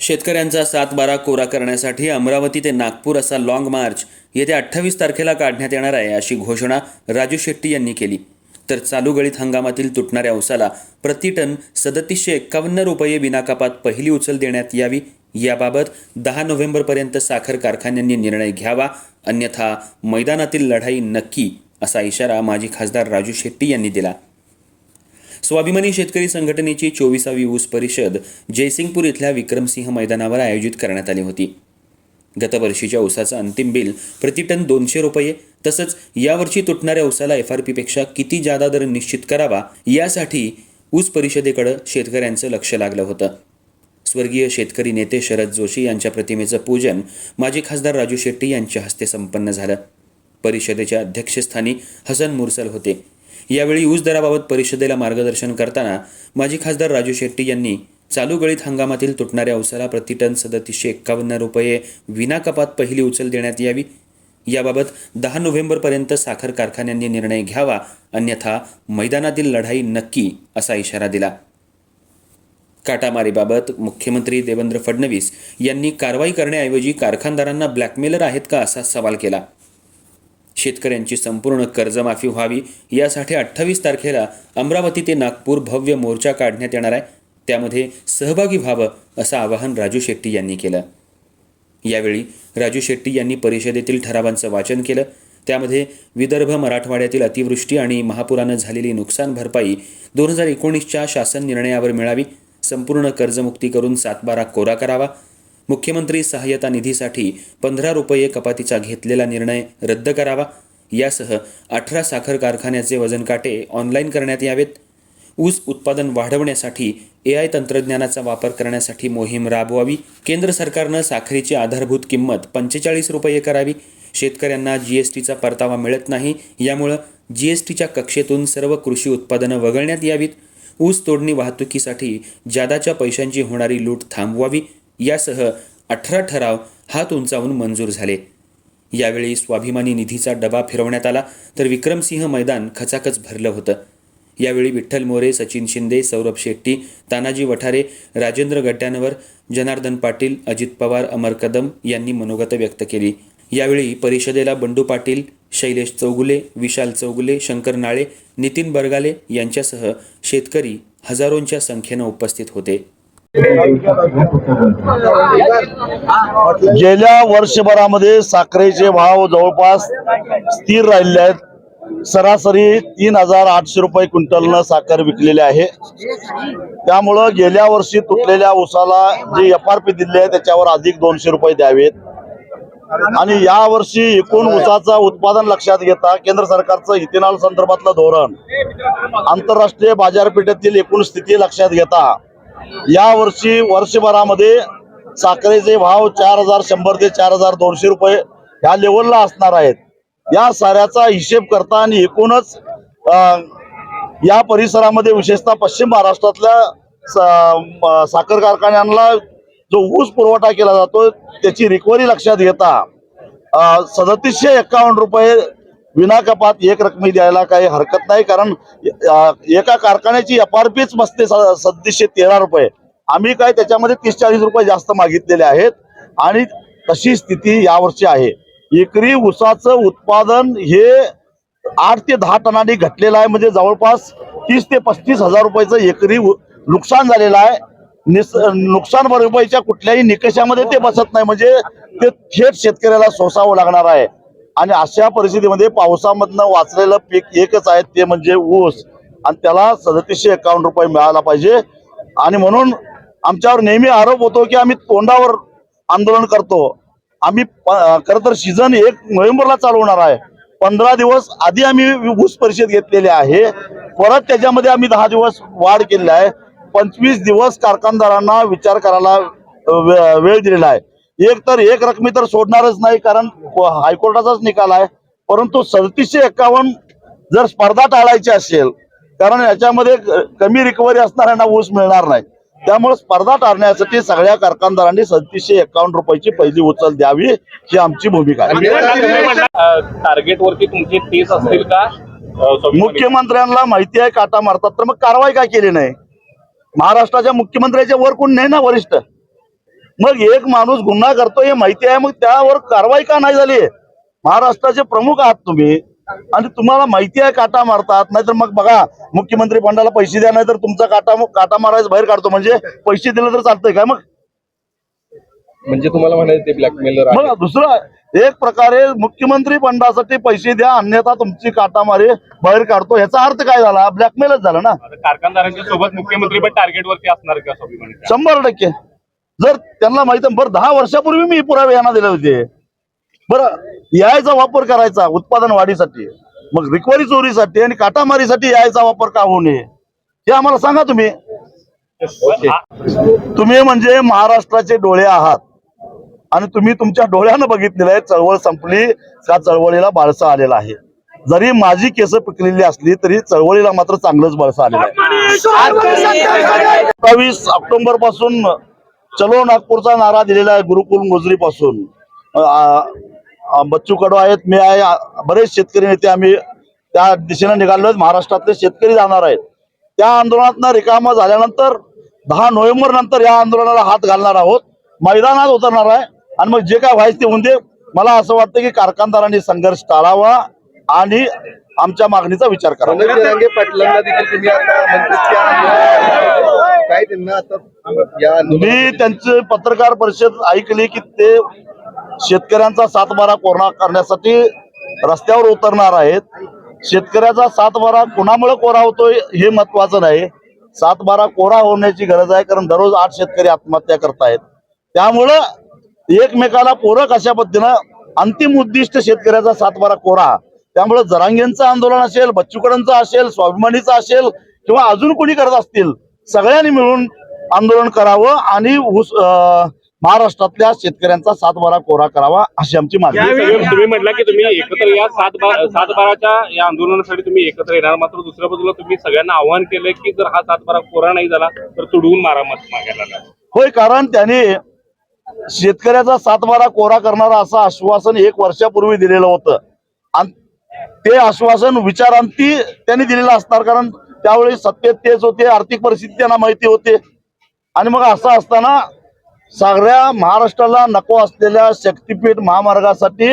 शेतकऱ्यांचा सातबारा कोरा करण्यासाठी अमरावती ते नागपूर असा लाँग मार्च येत्या अठ्ठावीस तारखेला काढण्यात येणार आहे अशी घोषणा राजू शेट्टी यांनी केली. तर चालू गळीत हंगामातील तुटणाऱ्या ऊसाला प्रति टन सदतीसशे एक्कावन्न रुपये विनाकापात पहिली उचल देण्यात यावी. याबाबत दहा नोव्हेंबरपर्यंत साखर कारखान्यांनी निर्णय घ्यावा. अन्यथा मैदानातील लढाई नक्की असा इशारा माजी खासदार राजू शेट्टी यांनी दिला. स्वाभिमानी शेतकरी संघटनेची चोवीसावी ऊस परिषद जयसिंगपूर इथल्या विक्रमसिंह मैदानावर आयोजित करण्यात आली होती. गतवर्षीच्या ऊसाचं अंतिम बिल प्रतिटन दोनशे रुपये तसंच यावर्षी तुटणाऱ्या ऊसाला एफ आर पीपेक्षा किती जादा दर निश्चित करावा यासाठी ऊस परिषदेकडं शेतकऱ्यांचं लक्ष लागलं होतं. स्वर्गीय शेतकरी नेते शरद जोशी यांच्या प्रतिमेचं पूजन माजी खासदार राजू शेट्टी यांच्या हस्ते संपन्न झालं. परिषदेच्या अध्यक्षस्थानी हसन मुरसल होते. यावेळी ऊस दराबाबत परिषदेला मार्गदर्शन करताना माजी खासदार राजू शेट्टी यांनी चालू गळीत हंगामातील तुटणाऱ्या ऊसाला प्रतिटन सदतीसशे एक्कावन्न रुपये विनाकपात पहिली उचल देण्यात यावी. याबाबत दहा नोव्हेंबरपर्यंत साखर कारखान्यांनी निर्णय घ्यावा अन्यथा मैदानातील लढाई नक्की असा इशारा दिला. काटामारीबाबत मुख्यमंत्री देवेंद्र फडणवीस यांनी कारवाई करण्याऐवजी कारखानदारांना ब्लॅकमेलर आहेत का असा सवाल केला. शेतकऱ्यांची संपूर्ण कर्जमाफी व्हावी यासाठी अठ्ठावीस तारखेला अमरावती ते नागपूर भव्य मोर्चा काढण्यात येणार आहे. त्यामध्ये सहभागी व्हावं असं आवाहन राजू शेट्टी यांनी केलं. यावेळी राजू शेट्टी यांनी परिषदेतील ठरावांचं वाचन केलं. त्यामध्ये विदर्भ मराठवाड्यातील अतिवृष्टी आणि महापुरानं झालेली नुकसान भरपाई दोन हजार एकोणीसच्या शासन निर्णयावर मिळावी संपूर्ण कर्जमुक्ती करून सातबारा कोरा करावा मुख्यमंत्री सहाय्यता निधीसाठी पंधरा रुपये कपातीचा घेतलेला निर्णय रद्द करावा. यासह अठरा साखर कारखान्याचे वजन काटे ऑनलाईन करण्यात यावेत. ऊस उत्पादन वाढवण्यासाठी ए आय तंत्रज्ञानाचा वापर करण्यासाठी मोहीम राबवावी. केंद्र सरकारनं साखरेची आधारभूत किंमत पंचेचाळीस रुपये करावी. शेतकऱ्यांना जी एस टीचा परतावा मिळत नाही. यामुळं जी एस टीच्या कक्षेतून सर्व कृषी उत्पादनं वगळण्यात यावीत. ऊस तोडणी वाहतुकीसाठी जादाच्या पैशांची होणारी लूट थांबवावी. यासह अठरा ठराव हात उंचावून मंजूर झाले. यावेळी स्वाभिमानी निधीचा डबा फिरवण्यात आला तर विक्रमसिंह मैदान खचाखच भरलं होतं. यावेळी विठ्ठल मोरे सचिन शिंदे सौरभ शेट्टी तानाजी वठारे राजेंद्र गड्ड्यांवर जनार्दन पाटील अजित पवार अमर कदम यांनी मनोगत व्यक्त केली. यावेळी परिषदेला बंडू पाटील शैलेश चौगुले विशाल चौगुले शंकर नाळे नितीन बरगाले यांच्यासह शेतकरी हजारोंच्या संख्येनं उपस्थित होते. गेल्या वर्षभरामध्ये साखरेचे भाव जवळपास स्थिर राहिले आहेत. सरासरी तीन हजार आठशे रुपये क्विंटलनं साखर विकलेली आहे. त्यामुळं गेल्या वर्षी तुटलेल्या ऊसाला जे एफ आर पी दिले आहे त्याच्यावर अधिक दोनशे रुपये द्यावेत. आणि या वर्षी एकूण ऊसाचं उत्पादन लक्षात घेता केंद्र सरकारचं इथेनॉल संदर्भातलं धोरण आंतरराष्ट्रीय बाजारपेठेतील एकूण स्थिती लक्षात घेता या वर्षी वर्षभरामध्ये साखरेचे भाव चार हजार शंभर ते चार हजार दोनशे रुपये ह्या लेवलला असणार आहेत. या साऱ्याचा हिशेब करता आणि एकूणच अं, या परिसरामध्ये विशेषतः पश्चिम महाराष्ट्रातल्या सा- साखर कारखान्यांना जो ऊस पुरवठा केला जातो त्याची रिकव्हरी लक्षात घेता सदतीसशे एक्कावन्न रुपये विनाकपात एक रकमी द्यायला काही हरकत नाही कारण एका कारखान्याची एफ आर पीच बसते स- सदतीसशे तेरा रुपये. आम्ही काय त्याच्यामध्ये तीस चाळीस रुपये जास्त मागितलेले आहेत आणि तशी स्थिती यावर्षी आहे. एकरी ऊसाचं उत्पादन हे आठ ते दहा टनांनी घटलेलं आहे म्हणजे जवळपास तीस ते पस्तीस हजार रुपयाचं एकरी नुकसान झालेलं आहे. निस नुकसान भरपाईच्या कुठल्याही निकषामध्ये ते बसत नाही म्हणजे ते थेट शेतकऱ्याला सोसावं लागणार आहे. आणि अशा परिस्थितीमध्ये पावसामधनं वाचलेलं पीक एकच आहे ते म्हणजे ऊस. आणि त्याला सदतीसशे एकावन्न रुपये मिळाला पाहिजे. आणि म्हणून आमच्यावर नेहमी आरोप होतो की आम्ही तोंडावर आंदोलन करतो. आम्ही खरं तर सीझन एक नोव्हेंबरला चालू होणार आहे. पंधरा दिवस आधी आम्ही ऊस परिषद घेतलेली आहे. परत त्याच्यामध्ये आम्ही दहा दिवस वाढ केलेली आहे. पंचवीस दिवस कारखानदारांना विचार करायला वे- वेळ दिलेला आहे. एक तर एक रकमी तर सोडणारच नाही कारण हायकोर्टाचाच निकाल आहे. परंतु सदतीसशे एकावन्न जर स्पर्धा टाळायची असेल कारण याच्यामध्ये कमी रिकव्हरी असणाऱ्यांना ऊस मिळणार नाही. त्यामुळे स्पर्धा टाळण्यासाठी सगळ्या कारखानदारांनी सदतीसशे एकावन्न रुपयाची पहिली उचल द्यावी ही आमची भूमिका आहे. टार्गेट वरती तुमचे तेच असतील का? मुख्यमंत्र्यांना माहिती आहे काटा मारतात तर मग कारवाई काय केली नाही? महाराष्ट्राच्या मुख्यमंत्र्याच्या वर कोण नाही ना वरिष्ठ? मग एक माणूस गुन्हा करतो हे माहिती आहे मग त्यावर कारवाई का नाही झाली? महाराष्ट्राचे प्रमुख आहात तुम्ही. आणि तुम्हाला माहिती आहे काटा मारतात नाहीतर मग बघा मुख्यमंत्री फंडाला पैसे द्या नाही तर तुमचा काटा काटा मारायचं बाहेर काढतो म्हणजे पैसे दिले तर चालतंय काय मग? म्हणजे तुम्हाला म्हणायचं ते ब्लॅकमेलर मग दुसरं एक प्रकारे मुख्यमंत्री फंडासाठी पैसे द्या अन्यथा तुमची काटामारी बाहेर काढतो. ह्याचा अर्थ काय झाला? ब्लॅकमेलच झाला ना? कारखानदारांच्या सोबत मुख्यमंत्री पण टार्गेट वरती असणार का स्वाभिमानी शंभर टक्के. जर त्यांना माहीत बरं दहा वर्षापूर्वी मी पुरावे यांना दिले होते. बरं यायचा वापर करायचा उत्पादन वाढीसाठी. मग रिकव्हरी चोरीसाठी आणि काटामारीसाठी यायचा वापर का होऊ नये? हे आम्हाला सांगा तुम्ही. तुम्ही म्हणजे महाराष्ट्राचे डोळे आहात. आणि तुम्ही तुमच्या डोळ्यानं बघितलेलं आहे चळवळ संपली का चळवळीला बाळसा आलेला आहे. जरी माझी केस पिकलेली असली तरी चळवळीला मात्र चांगलंच बाळसा आलेलं आहे. सत्तावीस ऑक्टोबरपासून चलो नागपूरचा नारा दिलेला आहे गुरुकुल गोजरी पासून बच्चू कडू आहेत मी आहे बरेच शेतकरी नेते आम्ही त्या दिशेने निघालो महाराष्ट्रातले शेतकरी जाणार आहेत. त्या आंदोलनात रिकामा झाल्यानंतर दहा नोव्हेंबर नंतर या आंदोलनाला हात घालणार आहोत. मैदानात उतरणार आहे. आणि मग जे काय व्हायचं ते होऊन दे. मला असं वाटतं की कारखानदारांनी संघर्ष टाळावा आणि आमच्या मागणीचा विचार करावा. काय त्यांना आता या मी त्यांची पत्रकार परिषद ऐकली की ते शेतकऱ्यांचा सातबारा कोरा करण्यासाठी रस्त्यावर उतरणार आहेत. शेतकऱ्याचा सातबारा कुणामुळे कोरा होतोय हे महत्वाचं नाही. सातबारा कोरा होण्याची गरज आहे कारण दररोज आठ शेतकरी आत्महत्या करतायत. त्यामुळं एकमेकाला पूरक अशा पद्धतीनं अंतिम उद्दिष्ट शेतकऱ्याचा सातबारा कोरा. त्यामुळे जरांगेंचं आंदोलन असेल बच्चूकडांचं असेल स्वाभिमानीचं असेल किंवा अजून कोणी करत असतील सगळ्यांनी मिळून आंदोलन करावं आणि ऊस महाराष्ट्रातल्या शेतकऱ्यांचा सातबारा कोरा करावा अशी आमची मागणी आहे. तुम्ही म्हटलं की तुम्ही एकत्र या सात बा- सात बाराच्या या आंदोलनासाठी तुम्ही एकत्र येणार मात्र दुसऱ्या बाजूला तुम्ही सगळ्यांना आव्हान केलंय की जर हा सात बारा कोरा नाही झाला तर तुडवून मारा मत मागायला. होय कारण त्याने शेतकऱ्याचा सातबारा कोरा करणारा असं आश्वासन एक वर्षापूर्वी दिलेलं होतं आणि ते आश्वासन विचारांती त्यांनी दिलेलं असणार कारण त्यावेळी सत्तेत तेच होते आर्थिक परिस्थिती त्यांना माहिती होते. आणि मग असं असताना सगळ्या महाराष्ट्राला नको असलेल्या शक्तीपीठ महामार्गासाठी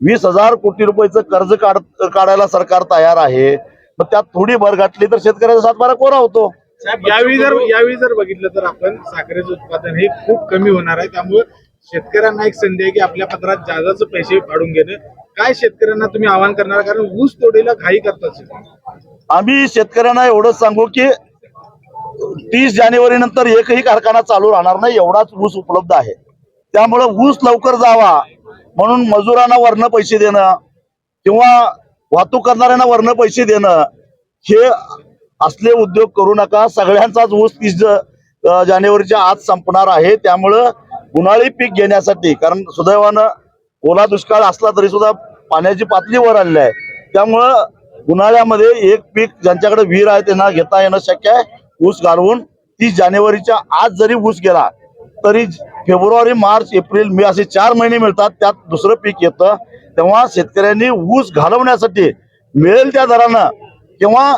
वीस हजार कोटी रुपयाचं कर्ज काढ काढायला सरकार तयार आहे. मग त्यात थोडी भर घातली तर शेतकऱ्याचा सातबारा कोरा होतो. साहेब यावेळी जर यावेळी जर बघितलं तर आपण साखरेचं उत्पादन हे खूप कमी होणार आहे. त्यामुळे शेतकऱ्यांना एक संधी आहे की आपल्या पत्रात जाजाचे पैसे पाडून घेणं काय शेतकऱ्यांना तुम्ही आवाहन करणार? कारण ऊस तोडीला घाई करतात आम्ही शेतकऱ्यांना एवढंच सांगू की तीस जानेवारी नंतर एकही कारखाना चालू राहणार नाही एवढाच ऊस उपलब्ध आहे. त्यामुळं ऊस लवकर जावा म्हणून मजुरांना वर्ण पैसे देणं किंवा वाहतूक करणाऱ्यांना वर्ण पैसे देणं हे असले उद्योग करू नका. सगळ्यांचाच ऊस तीस जानेवारीच्या आत संपणार आहे. त्यामुळं उन्हाळी पीक घेण्यासाठी कारण सुदैवानं ओला दुष्काळ असला तरी सुद्धा पाण्याची पातळी वर आलेली आहे. त्यामुळं उन्हाळ्यामध्ये एक पीक ज्यांच्याकडे विहीर आहे त्यांना घेता येणं शक्य आहे. ऊस घालवून तीस जानेवारीच्या आज जरी ऊस गेला तरी फेब्रुवारी मार्च एप्रिल मे असे चार महिने मिळतात त्यात दुसरं पीक येतं. तेव्हा शेतकऱ्यांनी ऊस घालवण्यासाठी मिळेल त्या दरानं किंवा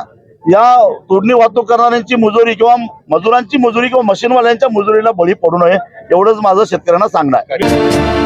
या तोडणी वाहतूक करणाऱ्यांची मजुरी किंवा मजुरांची मजुरी किंवा मशीनवाल्यांच्या मजुरीला बळी पडू नये एवढंच माझं शेतकऱ्यांना सांगणं आहे.